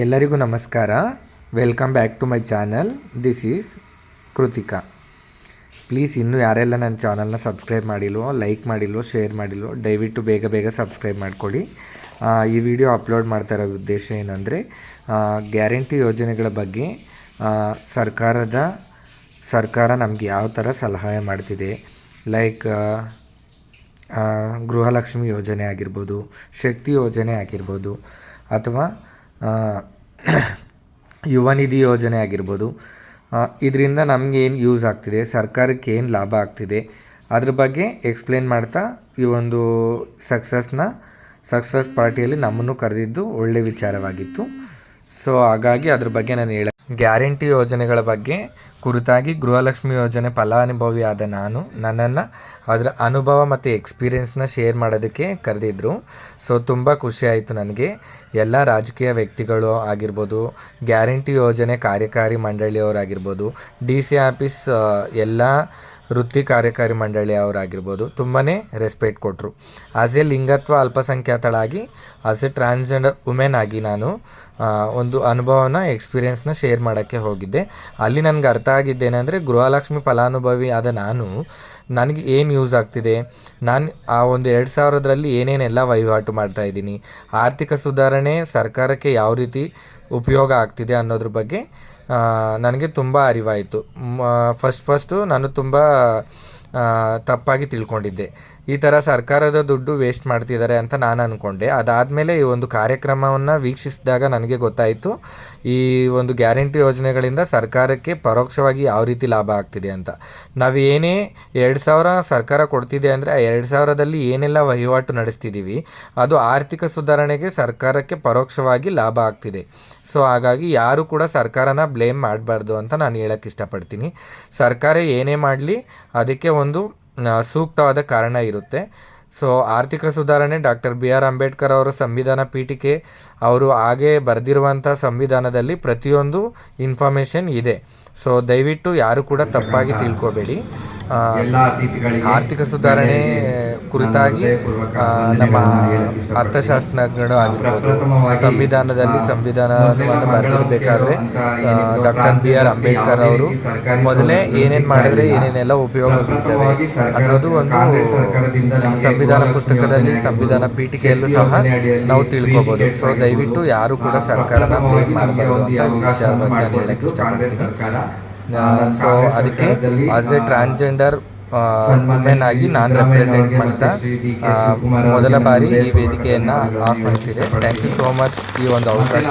ಎಲ್ಲರಿಗೂ ನಮಸ್ಕಾರ. Welcome back to my channel this is Kritika please ಇನ್ನೂ ಯಾರೆಲ್ಲ ನನ್ನ ಚಾನಲ್ನ ಸಬ್ಸ್ಕ್ರೈಬ್ ಮಾಡಿಲ್ವೋ ಲೈಕ್ ಮಾಡಿಲ್ವೋ ಶೇರ್ ಮಾಡಿಲ್ವೋ, ದಯವಿಟ್ಟು ಬೇಗ ಬೇಗ ಸಬ್ಸ್ಕ್ರೈಬ್ ಮಾಡಿಕೊಡಿ. ಈ ವಿಡಿಯೋ ಅಪ್ಲೋಡ್ ಮಾಡ್ತಾ ಇರೋ ಉದ್ದೇಶ ಏನಂದರೆ ಗ್ಯಾರಂಟಿ ಯೋಜನೆಗಳ ಬಗ್ಗೆ ಸರ್ಕಾರದ, ಸರ್ಕಾರ ನಮಗೆ ಯಾವ ಥರ ಸಲಹೆ ಮಾಡ್ತಿದೆ. ಲೈಕ್ ಗೃಹಲಕ್ಷ್ಮಿ ಯೋಜನೆ ಆಗಿರ್ಬೋದು, ಶಕ್ತಿ ಯೋಜನೆ ಆಗಿರ್ಬೋದು, ಅಥವಾ ಯುವ ನಿಧಿ ಯೋಜನೆ ಆಗಿರ್ಬೋದು. ಇದರಿಂದ ನಮ್ಗೆ ಏನು ಯೂಸ್ ಆಗ್ತಿದೆ, ಸರ್ಕಾರಕ್ಕೆ ಏನು ಲಾಭ ಆಗ್ತಿದೆ, ಅದ್ರ ಬಗ್ಗೆ ಎಕ್ಸ್ಪ್ಲೇನ್ ಮಾಡ್ತಾ ಈ ಒಂದು ಸಕ್ಸಸ್ನ ಸಕ್ಸಸ್ ಪಾರ್ಟಿಯಲ್ಲಿ ನಮ್ಮನ್ನು ಕರೆದಿದ್ದು ಒಳ್ಳೆ ವಿಚಾರವಾಗಿತ್ತು. ಸೊ ಹಾಗಾಗಿ ಅದ್ರ ಬಗ್ಗೆ ನಾನು ಹೇಳ ಗ್ಯಾರಂಟಿ ಯೋಜನೆಗಳ ಬಗ್ಗೆ ಕುರಿತಾಗಿ ಗೃಹಲಕ್ಷ್ಮಿ ಯೋಜನೆ ಫಲಾನುಭವಿಯಾದ ನಾನು ನನ್ನನ್ನು ಅದರ ಅನುಭವ ಮತ್ತು ಎಕ್ಸ್ಪೀರಿಯೆನ್ಸ್ನ ಶೇರ್ ಮಾಡೋದಕ್ಕೆ ಕರೆದಿದ್ರು. ಸೊ ತುಂಬ ಖುಷಿ ಆಯಿತು ನನಗೆ. ಎಲ್ಲ ರಾಜಕೀಯ ವ್ಯಕ್ತಿಗಳು ಆಗಿರ್ಬೋದು, ಗ್ಯಾರಂಟಿ ಯೋಜನೆ ಕಾರ್ಯಕಾರಿ ಮಂಡಳಿಯವರಾಗಿರ್ಬೋದು ಡಿ ಸಿ ಆಫೀಸ್ ಎಲ್ಲ ವೃತ್ತಿ ಕಾರ್ಯಕಾರಿ ಮಂಡಳಿ ಅವರಾಗಿರ್ಬೋದು ತುಂಬಾ ರೆಸ್ಪೆಕ್ಟ್ ಕೊಟ್ಟರು ಆಸ್ ಎ ಲಿಂಗತ್ವ ಅಲ್ಪಸಂಖ್ಯಾತಳಾಗಿ ಆಸ್ ಎ ಟ್ರಾನ್ಸ್ಜೆಂಡರ್ ವುಮೆನ್ ಆಗಿ ನಾನು ಒಂದು ಅನುಭವನ ಎಕ್ಸ್ಪೀರಿಯೆನ್ಸ್ನ ಶೇರ್ ಮಾಡೋಕ್ಕೆ ಹೋಗಿದ್ದೆ. ಅಲ್ಲಿ ನನಗೆ ಅರ್ಥ ಆಗಿದ್ದೇನೆಂದರೆ ಗೃಹಲಕ್ಷ್ಮಿ ಫಲಾನುಭವಿ ಆದ ನಾನು, ನನಗೆ ಏನು ಯೂಸ್ ಆಗ್ತಿದೆ? ನಾನು ಆ ಒಂದು ಎರಡು ಸಾವಿರದಲ್ಲಿ ಏನೇನೆಲ್ಲ ವಹಿವಾಟು ಮಾಡ್ತಾ ಇದ್ದೀನಿ? ಆರ್ಥಿಕ ಸುಧಾರಣೆ ಸರ್ಕಾರಕ್ಕೆ ಯಾವ ರೀತಿ ಉಪಯೋಗ ಆಗ್ತಿದೆ ಅನ್ನೋದ್ರ ಬಗ್ಗೆ ನನಗೆ ತುಂಬ ಅರಿವಾಯಿತು. ಫಸ್ಟ್ ಫಸ್ಟು ನಾನು ತುಂಬ ತಪ್ಪಾಗಿ ತಿಳ್ಕೊಂಡಿದ್ದೆ. ಈ ಥರ ಸರ್ಕಾರದ ದುಡ್ಡು ವೇಸ್ಟ್ ಮಾಡ್ತಿದ್ದಾರೆ ಅಂತ ನಾನು ಅಂದ್ಕೊಂಡೆ ಅದಾದಮೇಲೆ ಈ ಒಂದು ಕಾರ್ಯಕ್ರಮವನ್ನು ವೀಕ್ಷಿಸಿದಾಗ ನನಗೆ ಗೊತ್ತಾಯಿತು, ಈ ಒಂದು ಗ್ಯಾರಂಟಿ ಯೋಜನೆಗಳಿಂದ ಸರ್ಕಾರಕ್ಕೆ ಪರೋಕ್ಷವಾಗಿ ಯಾವ ರೀತಿ ಲಾಭ ಆಗ್ತಿದೆ ಅಂತ. ನಾವು ಏನೇ ಎರಡು ಸಾವಿರ ಸರ್ಕಾರ ಕೊಡ್ತಿದೆ ಅಂದರೆ, ಆ ಎರಡು ಸಾವಿರದಲ್ಲಿ ಏನೆಲ್ಲ ವಹಿವಾಟು ನಡೆಸ್ತಿದ್ದೀವಿ ಅದು ಆರ್ಥಿಕ ಸುಧಾರಣೆಗೆ ಸರ್ಕಾರಕ್ಕೆ ಪರೋಕ್ಷವಾಗಿ ಲಾಭ ಆಗ್ತಿದೆ. ಸೊ ಹಾಗಾಗಿ ಯಾರು ಕೂಡ ಸರ್ಕಾರನ ಬ್ಲೇಮ್ ಮಾಡಬಾರ್ದು ಅಂತ ನಾನು ಹೇಳಕ್ಕೆ ಇಷ್ಟಪಡ್ತೀನಿ. ಸರ್ಕಾರ ಏನೇ ಮಾಡಲಿ, ಅದಕ್ಕೆ ಒಂದು ಸೂಕ್ತವಾದ ಕಾರಣ ಇರುತ್ತೆ. ಸೊ ಆರ್ಥಿಕ ಸುಧಾರಣೆ ಡಾಕ್ಟರ್ ಬಿ ಆರ್ ಅಂಬೇಡ್ಕರ್ ಅವರ ಸಂವಿಧಾನ ಪೀಠಿಕೆ, ಅವರು ಹಾಗೆ ಬರೆದಿರುವಂಥ ಸಂವಿಧಾನದಲ್ಲಿ ಪ್ರತಿಯೊಂದು ಇನ್ಫಾರ್ಮೇಷನ್ ಇದೆ. ಸೊ ದಯವಿಟ್ಟು ಯಾರು ಕೂಡ ತಪ್ಪಾಗಿ ತಿಳ್ಕೋಬೇಡಿ. ಆ, ಆರ್ಥಿಕ ಸುಧಾರಣೆ ಕುರಿತಾಗಿ ನಮ್ಮ ಅರ್ಥಶಾಸ್ತ್ರಜ್ಞರು ಆಗಿರ್ಬೋದು ಸಂವಿಧಾನದಲ್ಲಿ ಸಂವಿಧಾನವನ್ನು ಬರೆದಿರಬೇಕಾದ್ರೆ ಡಾಕ್ಟರ್ ಬಿ ಆರ್ ಅಂಬೇಡ್ಕರ್ ಅವರು ಮೊದಲೇ ಏನೇನು ಮಾಡಿದ್ರೆ ಏನೇನೆಲ್ಲ ಉಪಯೋಗಗಳಿದ್ದಾವೆ ಅನ್ನೋದು ಒಂದು ಸಂವಿಧಾನ ಪುಸ್ತಕದಲ್ಲಿ ಸಂವಿಧಾನ ಪೀಠಿಕೆಯಲ್ಲೂ ಸಹ ನಾವು ತಿಳ್ಕೊಬೋದು. ಸೊ ದಯವಿಟ್ಟು ಯಾರು ಕೂಡ ಸರ್ಕಾರ ಬ್ಲೇಮ್ ಮಾಡಬಾರ್ದು ಅಂತ ವಿಷಯವಾಗಿ ನಾನು ಹೇಳಕ್ಕೆ ಇಷ್ಟಪಡ್ತೀನಿ. ಸೊ ಅದಕ್ಕೆ ಆಸ್ ಎ ಟ್ರಾನ್ಸ್ಜೆಂಡರ್ ವುಮೆನ್ ಆಗಿ ನಾನು ರೆಪ್ರೆಸೆಂಟ್ ಮಾಡ್ತಾ ಮೊದಲ ಬಾರಿ ಈ ವೇದಿಕೆಯನ್ನು ಆಹ್ವಾನಿಸಿದೆ. ಥ್ಯಾಂಕ್ ಯು ಸೋ ಮಚ್ ಈ ಒಂದು ಅವಕಾಶ